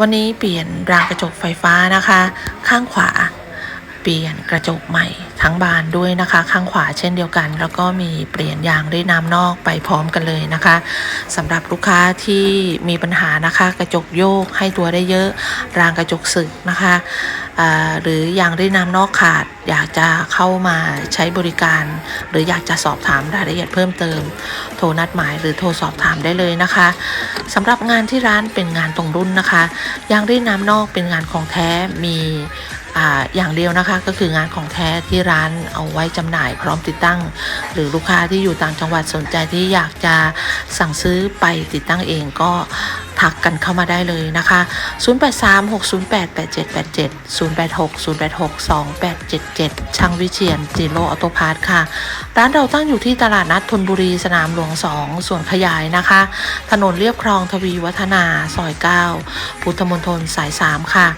วันนี้เปลี่ยนรางกระจกไฟฟ้านะคะ ข้างขวา เปลี่ยนกระจกใหม่ทั้งบานด้วยนะคะ ข้างขวาเช่นเดียวกัน แล้วก็มีเปลี่ยนยางด้วยน้ำนอกไปพร้อมกันเลยนะคะสำหรับลูกค้าที่มีปัญหานะคะกระจกโยกให้ตัวได้เยอะ รางกระจกสึกนะคะหรือยางด้วยน้ำนอกขาดอยากจะเข้ามาใช้บริการ หรืออยากจะสอบถามรายละเอียดเพิ่มเติม โทรนัดหมายหรือโทรสอบถามได้เลยนะคะสำหรับงานที่ร้านเป็นงานตรงรุ่นนะคะยางด้วยน้ำนอกเป็นงานของแท้มีอย่างเดียวนะคะก็คืองานของแท้ที่ร้านเอาไว้จำหน่ายพร้อมติดตั้ง หรือลูกค้าที่อยู่ต่างจังหวัดสนใจที่อยากจะสั่งซื้อไปติดตั้งเองก็ ทักกันเข้ามาได้เลยนะคะ 0836088787 0860862877 ช่างวิเชียนจิโรออโตพาร์ทค่ะ ร้านเราตั้งอยู่ที่ตลาดนัดธนบุรีสนามหลวง 2 ส่วนขยายนะคะ ถนนเรียบคลองทวีวัฒนาซอย 9 พุทธมณฑลสาย 3 ค่ะ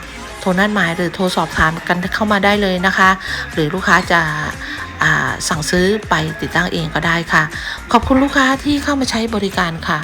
โทรนัดหมายหรือโทรสอบถามกันเข้ามาได้เลยนะคะ หรือลูกค้าจะสั่งซื้อไปติดตั้งเองก็ได้ค่ะ ขอบคุณลูกค้าที่เข้ามาใช้บริการค่ะ